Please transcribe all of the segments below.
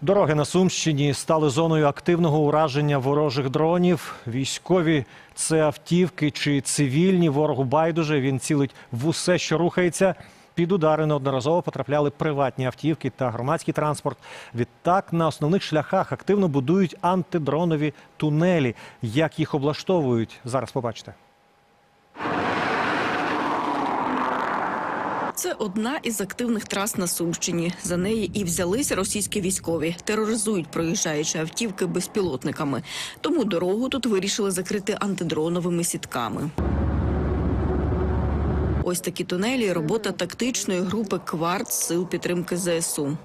Дороги на Сумщині стали зоною активного ураження ворожих дронів. Військові це автівки чи цивільні. Ворогу байдуже. Він цілить в усе, що рухається. Під удари неодноразово потрапляли приватні автівки та громадський транспорт. Відтак на основних шляхах активно будують антидронові тунелі. Як їх облаштовують, зараз побачите. Це одна із активних трас на Сумщині. За неї і взялися російські військові. Тероризують проїжджаючі автівки безпілотниками. Тому дорогу тут вирішили закрити антидроновими сітками. Ось такі тунелі – робота тактичної групи «Кварт» сил підтримки ЗСУ.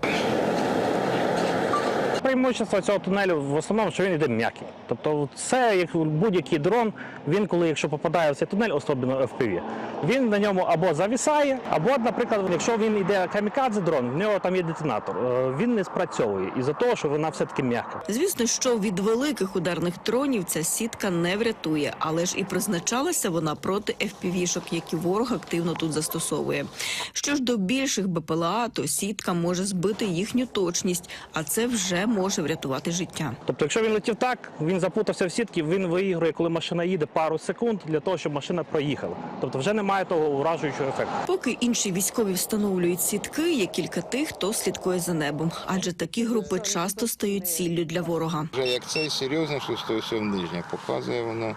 Преимущество цього тунелю в основному, що він йде м'який. Тобто, це як будь-який дрон, він коли якщо попадає в цей тунель, особливо FPV, він на ньому або завісає, або, наприклад, якщо він йде камікадзе дрон, в нього там є детонатор, е, він не спрацьовує із-за того, що вона все таки м'яка. Звісно, що від великих ударних дронів ця сітка не врятує, але ж і призначалася вона проти FPV-шок, які ворог активно тут застосовує. Що ж до більших БПЛА, то сітка може збити їхню точність, а це вже може врятувати життя. Тобто, якщо він летів так, він запутався в сітки, він виігрує, коли машина їде пару секунд для того, щоб машина проїхала. Тобто вже немає того уражуючого ефекту. Поки інші військові встановлюють сітки, є кілька тих, хто слідкує за небом, адже такі групи часто стають ціллю для ворога. Вже як цей серйозно, що все нижнє показує воно.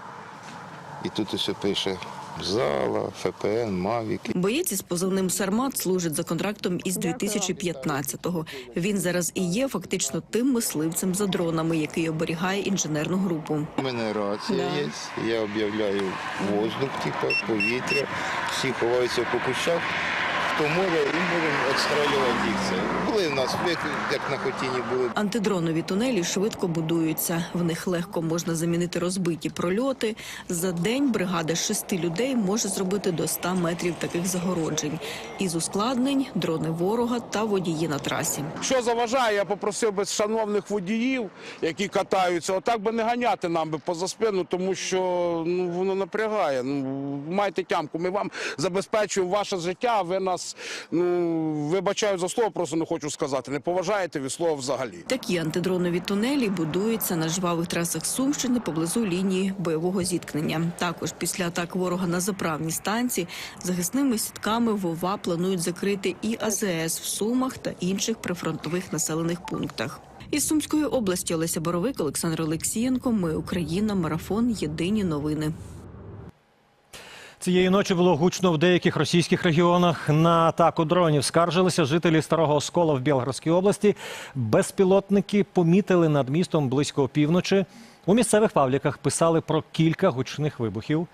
І тут усе пише зала, ФПН, Мавіки. Боєць із позивним Сармат служить за контрактом із 2015-го. Він зараз і є фактично тим мисливцем за дронами, який оберігає інженерну групу. У мене рація Да. є, я об'являю воздух, типу, повітря, всі ховаються по кущах. Може, і можемо відстрілювати їх. Це. Були в нас, як, як на хотіні були. Антидронові тунелі швидко будуються. В них легко можна замінити розбиті прольоти. За день бригада шести людей може зробити до 100 метрів таких загороджень. Із ускладнень дрони ворога та водії на трасі. Що заважає, я попросив би шановних водіїв, які катаються, отак би не ганяти нам би поза спину, тому що ну, воно напрягає. Ну, майте тямку, ми вам забезпечуємо ваше життя, а ви нас, ну, вибачаю за слово, просто не хочу сказати, не поважаєте від слова взагалі. Такі антидронові тунелі будуються на жвавих трасах Сумщини поблизу лінії бойового зіткнення. Також після атак ворога на заправні станції захисними сітками ВОВА планують закрити і АЗС в Сумах та інших прифронтових населених пунктах. Із Сумської області Олеся Боровик, Олександр Олексієнко. Ми Україна. Марафон. Єдині новини. Цієї ночі було гучно в деяких російських регіонах. На атаку дронів скаржилися жителі Старого Оскола в Білгородській області. Безпілотники помітили над містом близько опівночі. У місцевих пабліках писали про кілька гучних вибухів.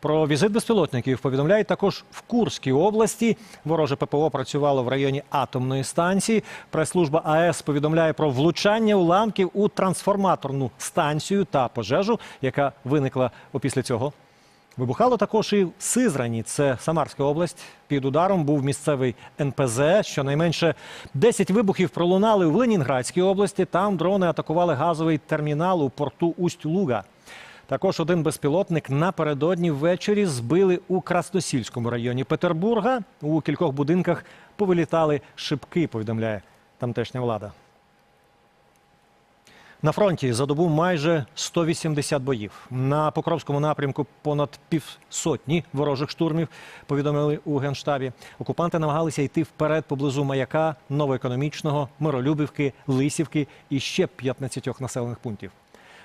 Про візит безпілотників повідомляють також в Курській області. Вороже ППО працювало в районі атомної станції. Прес-служба АЕС повідомляє про влучання уламків у трансформаторну станцію та пожежу, яка виникла опісля цього. Вибухало також і в Сизрані, це Самарська область. Під ударом був місцевий НПЗ. Щонайменше 10 вибухів пролунали в Ленінградській області. Там дрони атакували газовий термінал у порту Усть-Луга. Також один безпілотник напередодні ввечері збили у Красносільському районі Петербурга. У кількох будинках повилітали шибки, повідомляє тамтешня влада. На фронті за добу майже 180 боїв. На Покровському напрямку понад півсотні ворожих штурмів, повідомили у Генштабі. Окупанти намагалися йти вперед поблизу Маяка, Новоекономічного, Миролюбівки, Лисівки і ще 15 населених пунктів.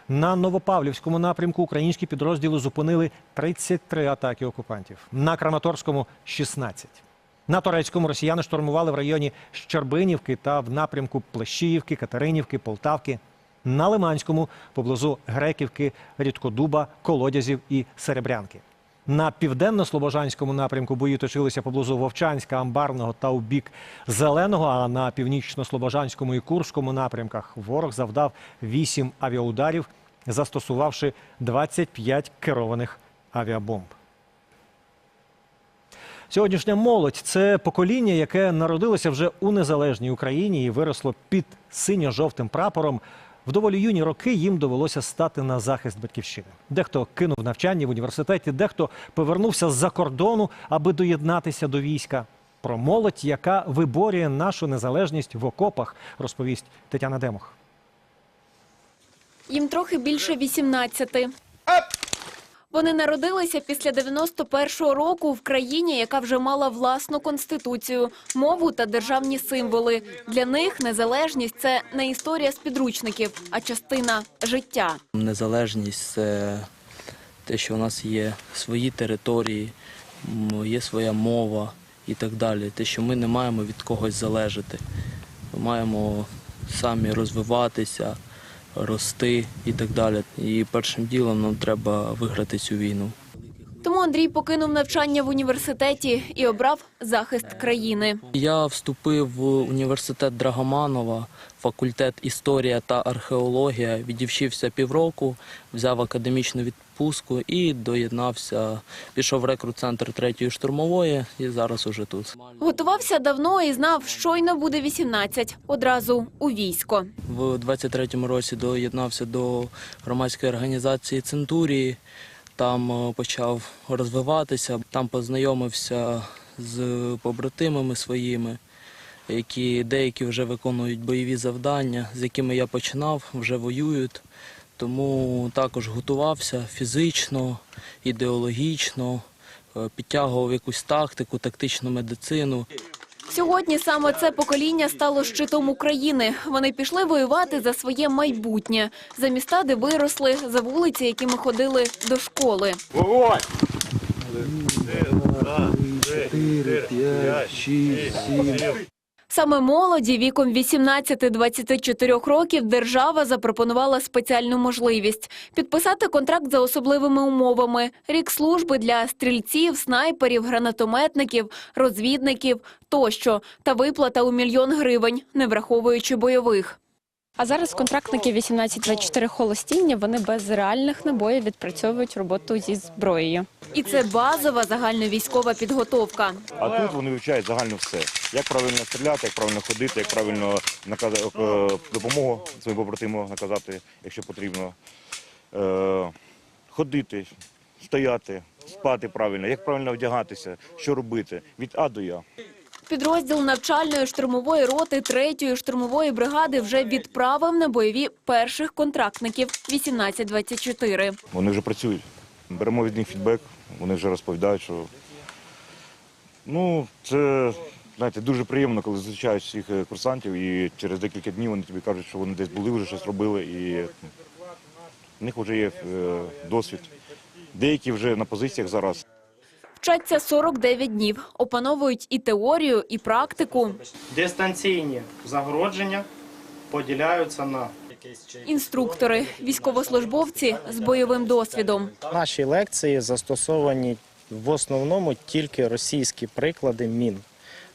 На Новопавлівському напрямку українські підрозділи зупинили 33 атаки окупантів. На Краматорському – 16. На Торецькому росіяни штурмували в районі Щербинівки та в напрямку Плещіївки, Катеринівки, Полтавки. На Лиманському поблизу Греківки, Рідкодуба, Колодязів і Серебрянки. На південно-слобожанському напрямку бої точилися поблизу Вовчанська, Амбарного та у бік Зеленого. А на північно-слобожанському і Курському напрямках ворог завдав 8 авіаударів, застосувавши 25 керованих авіабомб. Сьогоднішня молодь це покоління, яке народилося вже у незалежній Україні і виросло під синьо-жовтим прапором. В доволі юні роки їм довелося стати на захист батьківщини. Дехто кинув навчання в університеті, дехто повернувся з-за кордону, аби доєднатися до війська. Про молодь, яка виборює нашу незалежність в окопах, розповість Тетяна Демох. Їм трохи більше 18. Вони народилися після 91-го року в країні, яка вже мала власну конституцію, мову та державні символи. Для них незалежність це не історія з підручників, а частина життя. Незалежність це те, що у нас є свої території, є своя мова і так далі. Те, що ми не маємо від когось залежати. Ми маємо самі розвиватися, рости і так далі. І першим ділом нам треба виграти цю війну. Тому Андрій покинув навчання в університеті і обрав захист країни. Я вступив в університет Драгоманова, факультет історія та археологія. Відівчився півроку, взяв академічну відпустку і доєднався. Пішов в рекрут-центр третьої штурмової і зараз уже тут. Готувався давно і знав, щойно буде 18, одразу у військо. В 23-му році доєднався до громадської організації Центурії. Там е, почав розвиватися, там познайомився з побратимами своїми, які деякі вже виконують бойові завдання, з якими я починав, вже воюють. Тому також готувався фізично, ідеологічно, е, підтягував якусь тактику, тактичну медицину. Сьогодні саме це покоління стало щитом України. Вони пішли воювати за своє майбутнє, за міста, де виросли, за вулиці, якими ходили до школи. Саме молоді віком 18-24 років держава запропонувала спеціальну можливість підписати контракт за особливими умовами: рік служби для стрільців, снайперів, гранатометників, розвідників тощо та виплата у мільйон гривень, не враховуючи бойових. А зараз контрактники 18-24 холостіння, вони без реальних набоїв відпрацьовують роботу зі зброєю. І це базова загальновійськова підготовка. А тут вони вивчають загально все. Як правильно стріляти, як правильно ходити, як правильно наказати допомогу своїм побратимам наказати, якщо потрібно. Е, ходити, стояти, спати правильно, як правильно вдягатися, що робити від А до Я. Підрозділ навчальної штурмової роти 3-ї штурмової бригади вже відправив на бойові перших контрактників 18-24. Вони вже працюють. Беремо від них фідбек, вони вже розповідають, що ну, це знаєте, дуже приємно, коли зустрічаєш всіх е, курсантів і через декілька днів вони тобі кажуть, що вони десь були, вже щось робили, і в них вже є е, досвід. Деякі вже на позиціях зараз. Вчаться 49 днів, опановують і теорію, і практику. Дистанційні загородження поділяються на Інструктори, військовослужбовці з бойовим досвідом. Наші лекції застосовані в основному тільки російські приклади мін.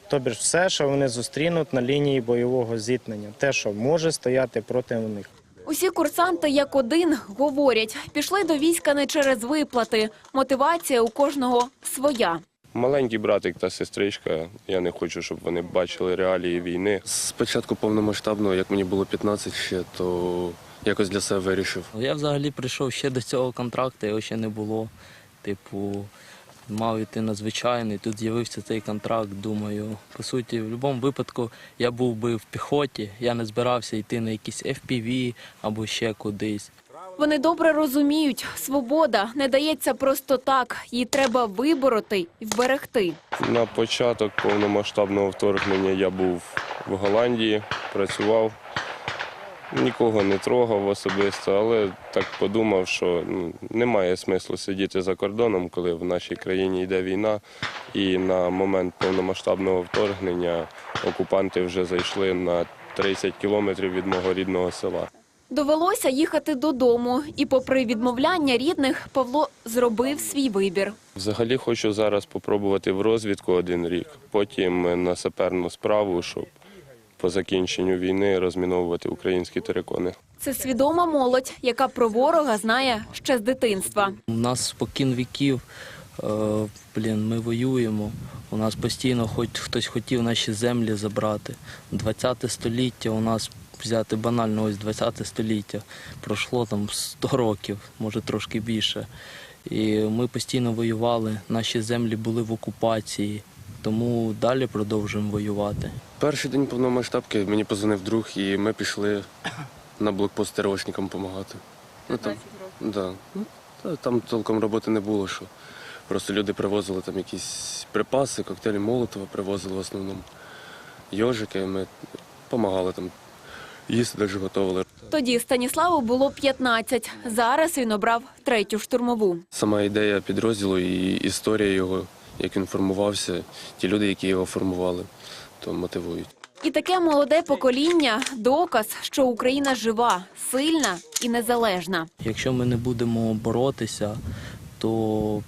Тобто все, що вони зустрінуть на лінії бойового зіткнення, те, що може стояти проти них. Усі курсанти як один говорять, пішли до війська не через виплати. Мотивація у кожного своя. Маленький братик та сестричка. Я не хочу, щоб вони бачили реалії війни. З початку повномасштабного, як мені було 15 ще, то якось для себе вирішив. Я взагалі прийшов ще до цього контракту, його ще не було. Типу, мав іти на звичайний, тут з'явився цей контракт. Думаю, по суті, в будь-якому випадку я був би в піхоті, я не збирався йти на якісь FPV або ще кудись. Вони добре розуміють, свобода не дається просто так. Її треба вибороти і вберегти. На початок повномасштабного вторгнення я був в Голландії, працював. Нікого не трогав особисто, але так подумав, що ну, немає смислу сидіти за кордоном, коли в нашій країні йде війна. І на момент повномасштабного вторгнення окупанти вже зайшли на 30 кілометрів від мого рідного села. Довелося їхати додому, і, попри відмовляння рідних, Павло зробив свій вибір. Взагалі хочу зараз спробувати в розвідку один рік, потім на саперну справу, щоб по закінченню війни розміновувати українські терикони. Це свідома молодь, яка про ворога знає ще з дитинства. У нас спокін віків, е, блін, ми воюємо. У нас постійно хоч хтось хотів наші землі забрати. 20 століття у нас взяти банально ось 20 століття. Пройшло там 100 років, може трошки більше. І ми постійно воювали, наші землі були в окупації. тому далі продовжуємо воювати. Перший день повномасштабки мені позвонив друг, і ми пішли на блокпост ТРОшникам допомагати. Ну, там, да. ну, та, там толком роботи не було, що просто люди привозили там якісь припаси, коктейлі Молотова привозили в основному. Йожики, ми допомагали там їсти, навіть готували. Тоді Станіславу було 15. Зараз він обрав третю штурмову. Сама ідея підрозділу і історія його, як він формувався, ті люди, які його формували, то мотивують. І таке молоде покоління – доказ, що Україна жива, сильна і незалежна. Якщо ми не будемо боротися, то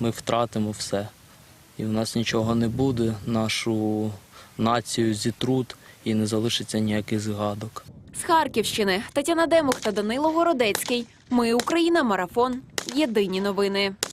ми втратимо все. І в нас нічого не буде, нашу націю зітрут і не залишиться ніяких згадок. З Харківщини Тетяна Демух та Данило Городецький. Ми Україна. Марафон. Єдині новини.